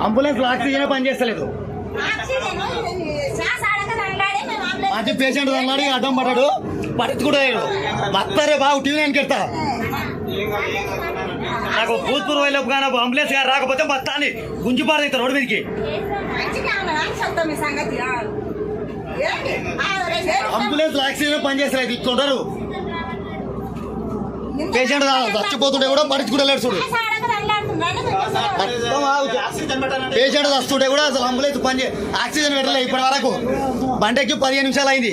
Ambulance oxygen oxygen పనిచేస్తలేదు మంచి patient అన్నాడు ఇక అడ్డం పడ్డాడు. పట్టించుకుంటాడు మత్తరే బాగు టీవీ నేను కెడతా నాకు భూత్పూర్వ వెళ్ళపు కానీ అంబులెన్స్ గారు రాకపోతే మొత్తాన్ని గుంజి పారదైతే రోడ్డు మీదకి. అంబులెన్స్ ఆక్సిజన్ పనిచేస్తలేదు మీ సంగతి ఆ. ఏంటి? ఆ, రేపు ఏడుస్తాం. అంబులెన్స్ ఆక్సిజన్ పని చేస్తలేదు ఇస్తుంటారు ఇంత పేషెంట్ చచ్చిపోతుంటే కూడా పట్టించుకుంటలేడు చూడు. పేషెంట్ వస్తుంటే కూడా అసలు అంబులెన్స్ పని చే ఆక్సిజన్ పెట్టలే ఇప్పటి వరకు. బండెక్కి పదిహేను నిమిషాలు అయింది.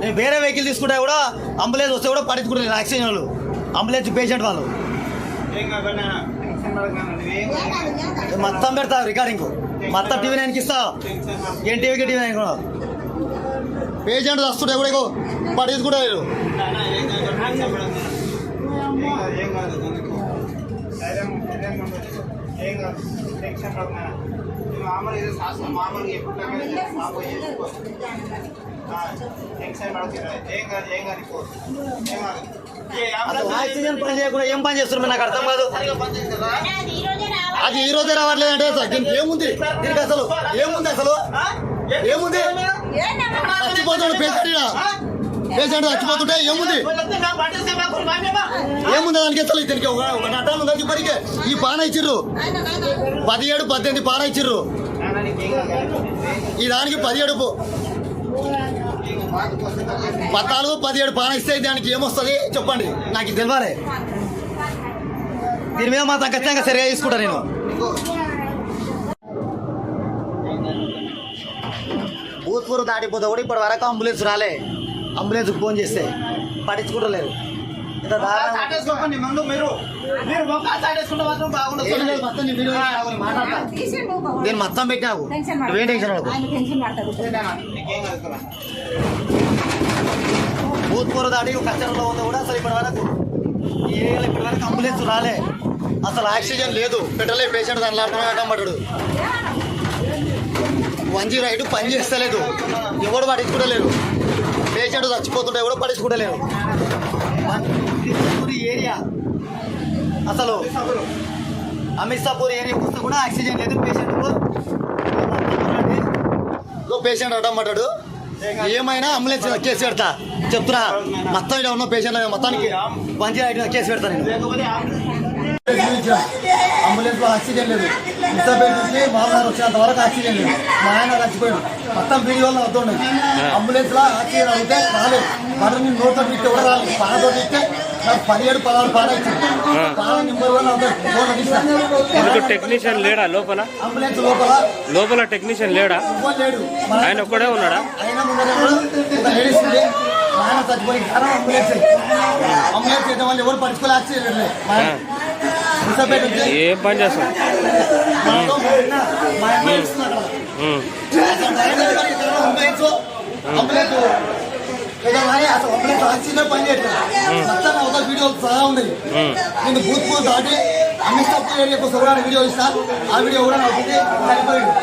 నేను వేరే వెహికల్ తీసుకుంటే కూడా అంబులెన్స్ వస్తే కూడా పట్టించుకుంటారు ఆక్సిజన్ వాళ్ళు. అంబులెన్స్ పేషెంట్ వాళ్ళు. మొత్తం పెడతా రికార్డింగ్ మొత్తం టీవీ నైన్కి ఇస్తా ఏం టీవీకి టీవీ నైన్ కూడా పేషెంట్ మామూలు ఎప్పుడు టెన్షన్ పడుతుంది ఏం కాదు ఏం కాదు అసలు ఆక్సిజన్ పని చేయకుండా ఏం పని చేస్తున్నారు నాకు అర్థం కాదు. అది ఈ రోజే రావాలి. అది ఈ రోజే రావట్లేదు అంటే అసలు దీనికి ఏముంది? దీనికి అసలు ఏముంది అసలు? ఏముంది? చచ్చిపోతాడు పేషెంట్. పేషెంట్ చచ్చిపోతుంటే ఏముంది? ఏముంది దానికి అసలు? దీనికి ఒక ఒక నటాలు ఉందా ఇప్పటికే ఈ పాన ఇచ్చిర్రు. పదిహేడు పద్దెనిమిది పాన ఇచ్చిర్రు. ఈ దానికి పదిహేడు పో- పద్నాలుగు పదిహేడు పాన ఇస్తే దానికి ఏమొస్తుంది? చెప్పండి. నాకు ఇది తెలియాలి దీని మీద మాత్రం ఖచ్చితంగా సరిగా తీసుకుంటా నేను. భూత్పూర్ దాటిపోతే కూడా ఇప్పటి వరకు అంబులెన్స్ రాలే. అంబులెన్స్కి ఫోన్ చేస్తే. పట్టించుకుంటలేరు. చాటేసుకోకండి ముందు మీరు. మీరు మొక్క చాటేసుకుంటే మాత్రం బాగుండదు. నేను మొత్తం పెట్టినావు. నువ్వేం టెన్షన్ పడకు. ఆయన టెన్షన్ పడతాడు. నీకేం కాదు కదా భూత్పూర్ దాటి కచ్చరలో ఉంది కూడా అసలు ఇప్పటి వరకు ఏరియాలో ఇప్పటి వరకు అంబులెన్స్ రాలే. అసలు ఆక్సిజన్ లేదు. పెట్టలే పేషెంట్ దాని లాడుతున్నాడు పడ్డాడు వన్ జీరో ఎయిట్ పని చేస్తలేదు. ఎవడు పట్టించుకోలేరు పేషెంట్ చచ్చిపోతుంటే ఎవడు పట్టించుకోలేరు అసలు అమిత్సాపూర్ ఏరియా వస్తే కూడా ఆక్సిజన్ లేదు. పేషెంట్ పేషెంట్ పడ్డాడు ఏమైనా అంబులెన్స్ కేసు పెడతా. చెప్తున్నా. మొత్తం ఇక్కడ ఉన్న పేషెంట్ మొత్తానికి పంచాయతీ కేసు పెడతా నేను. లేకపోతే అంబులెన్స్లో ఆక్సిజన్ లేదు. ఇష్టపేట నుంచి మామగారు వచ్చేంత వరకు ఆక్సిజన్ లేదు. మా ఆయన చచ్చిపోయాడు. మొత్తం వీడియోలో అవుతుండే అంబులెన్స్లో ఆక్సిజన్ అయితే రాలేదు. మరి నోట్తో ఇస్తే కూడా రాలేదు. పానతో ఇస్తే పదిహేడు పదహారు నెంబర్ వన్ ఎందుకు టెక్నీషియన్ లేడా లోపల అంబులెన్స్ లోపల లోపల టెక్నీషియన్ లేడా ఆయన ఒక్కడే ఉన్నాడా ఆయన లేడీస్ ఆయన చచ్చిపోయి అంబులెన్స్ అంబులెన్స్ అయితే వాళ్ళు ఎవరు పట్టుకోలే ఏం పని చేస్తాం అంబులెన్స్ అసలు అంబులెన్స్ ఆక్సిజన్ పని చేయట్లేదు మొత్తం ఒక వీడియో సహా ఉంది నేను బూత్ బూత్ దాటి అమితాపూర్ ఏరియా కోసం వీడియో ఇస్తా. ఆ వీడియో కూడా నాకు సరిపోయింది.